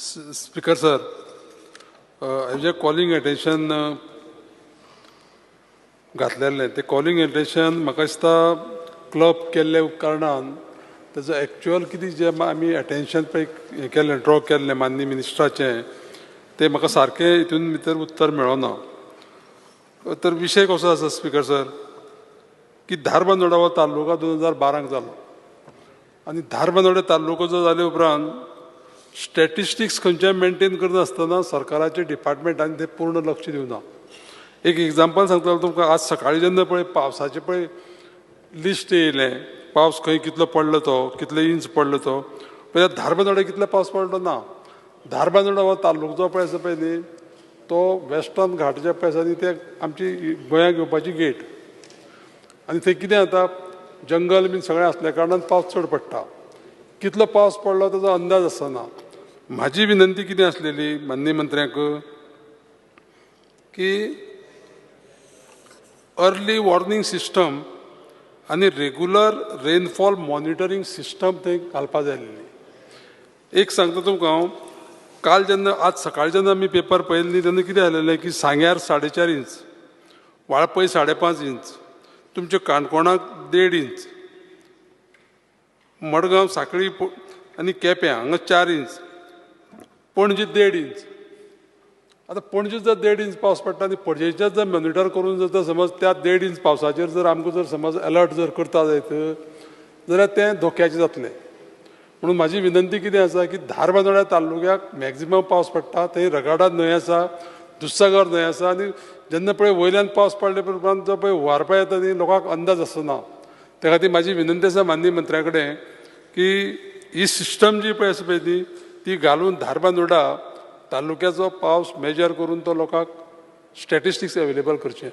Speaker sir हांवें जें calling attention घातलेलें तें कॉलिंग एटेन्शन म्हाका दिसता क्लब केल्ले कारणान तेजो एक्चुअल कितें जें आमी एटेन्शन पळय हें केल्लें ड्रॉ केल्लें माननीय मिनिस्टराचें तें म्हाका सारकें हितून भितर उत्तर मेळोना तर विशय कसो आसा स्पिकर सर? की धारबांदोडा हो तालुका दोन हजार बारांक जालो आनी धारबांदोडे तालुको जो जाले उपरांत स्टॅटिस्टिक्स खंयचे मेंटेन करनासतना सरकाराचे डिपार्टमेंटान ते पूर्ण लक्ष दिवना एक एग्जाम्पल सांगता तुमकां. आज सकाळीं जेन्ना पळय पावसाचें पळय लिस्ट येयलें. पावस खंय कितलो पडलो तो कितले इंच पडलो तो. पळय धारबांदोडा कितलो पावस पडलो ना? धारबांदोडा हो तालुको जो पळय आसा पळय न्ही तो वेस्टर्न घाट जे पळय आसा न्ही ते आमची गोंयांक येवपाची गेट आनी थंय कितें जाता? जंगल बीन सगळें आसल्या कारणान पावस चड पडटा. कितलो पावस पडलो ताजो अंदाज आसना म्हाजी विनंती कितें आसलेली माननीय मंत्र्याक की अर्ली वॉर्निंग सिस्टम आनी रेगुलर रेनफॉल मॉनिटरींग सिस्टम थंय घालपा जाय आसलेली एक सांगता तुमकां हांव काल जेन्ना आज सकाळी जेन्ना आमी पेपर पळयले न्ही तेन्ना कितें जालेलें की सांग्यार साडे चार इंच वाळपय साडे पांच इंच तुमच्या काणकोणाक देड इंच मडगांव साखळी आनी केप्यां हांगा चार इंच. पणजे देड इंच. आतां पणजे जर देड इंच पावस पडटा आनी पणजेचे जर मॉनिटर करून जर तर समज त्या देड इंच पावसाचेर जर आमकां जर समज अलर्ट जर करता जायत जाल्यार तें धोक्याचें जातलें म्हणून म्हाजी विनंती कितें आसा की धारबांदोड्या तालुक्याक मॅक्झिमम पावस पडटा थंय रगाडा न्हंय आसा दुधसागर न्हंय आसा आनी जेन्ना पळय वयल्यान पावस पडले उपरांत जो पळय वारपा येता न्ही लोकांक अंदाज आसना त्या खातीर म्हाजी विनंती आसा माननीय मंत्र्या कडेन की ही सिस्टम जी पळय आसा पळय ती ती घालून धारबांदोडा तालुक्याचो पावस मेजर करून तो लोकांक स्टॅटिस्टिक्स अवेलेबल करचें.